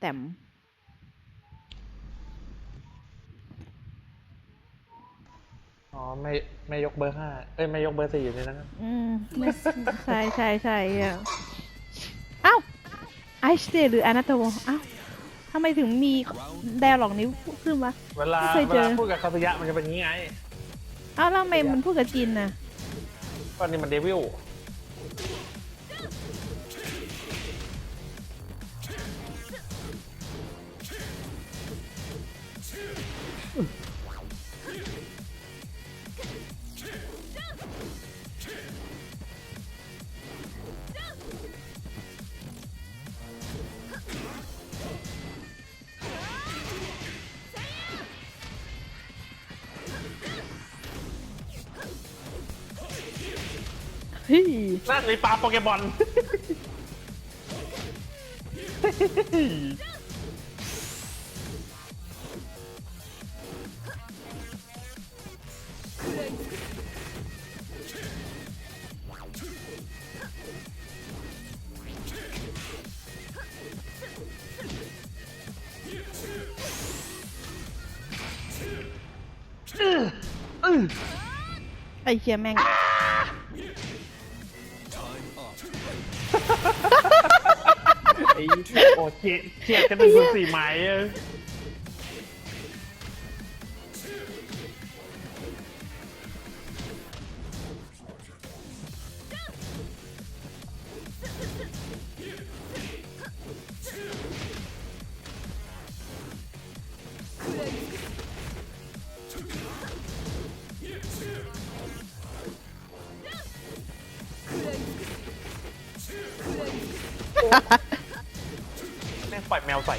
แต้มอ๋อไม่ไม่ยกเบอร์ห้าเอ้ยไม่ยกเบอร์สี่อยู่ในนั้นนะอืมไม่ใช่ใช่ใช่อะเอ้าไอสเตหรืออนาโตเอ้าทำไมถึงมีแดร์หลอกนี้ขึ้นมาเวลาไม่เคยเวเจอลาพูดกับคาสยะมันจะเป็นอย่างงี้ไงเอ้าแล้วทำไมมันพูดกับจินน่ะ ก็นี่มันเดวิล เฮ้ยนั่นเลยปลาโปเกมอนไอเชียแม่ง โอ้เจียเจียดกันเป็นคนสี่ไม้เออ วใส่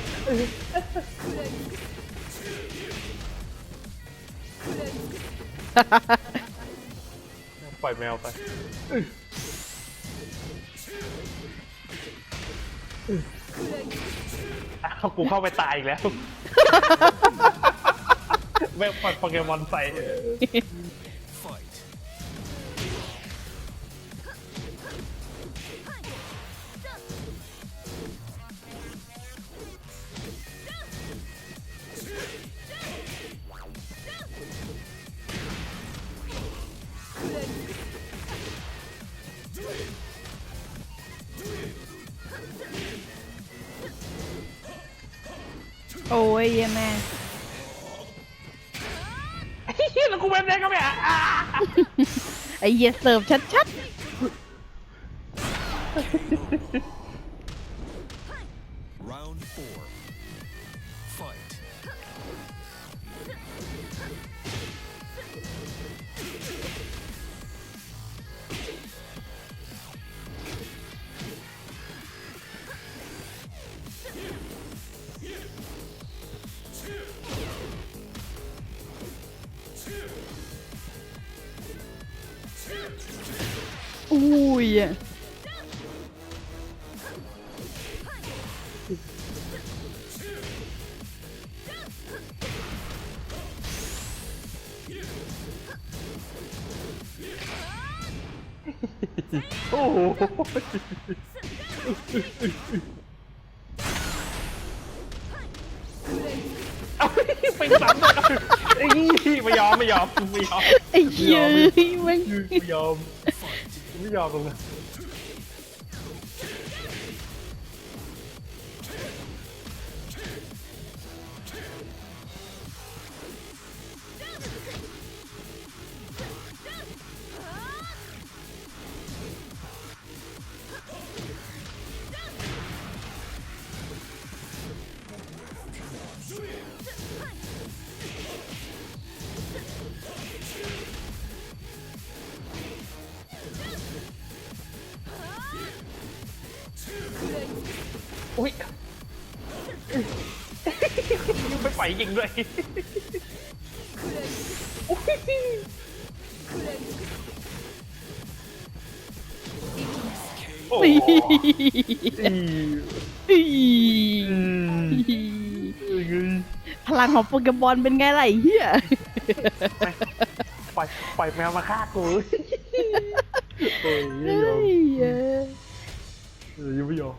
ปล่อยแมวไปอ้าวกูเข้าไปตายอีกแล้ว แม่งปล่อยโปเกมอนใส่ โอ้ยเหี้ยแม่งแล้วกูแบบนี้ก็ไม่อะอะไอเหี้ยเสิร์ฟชัด Round four. ยอะโอ้โหเอาไปซ้ำเลยไอ้ยไม่ยอมไม่ยอมไม่ยอมไอ้เหี้ยแม่ง ไม่ยอม ไม่ อมเลยอุ้ยยิงไปไฟยิงด้วยอุ๊ยโอ้โหอืมอีอืมอืมพลังของโปเกมอนเป็นไงล่ะไอ้เหี้ยปล่อยปล่อยแมวมาฆ่ากูโอ้ยไม่ยอมเฮ้ย เอ้ยเออยังไม่ยอม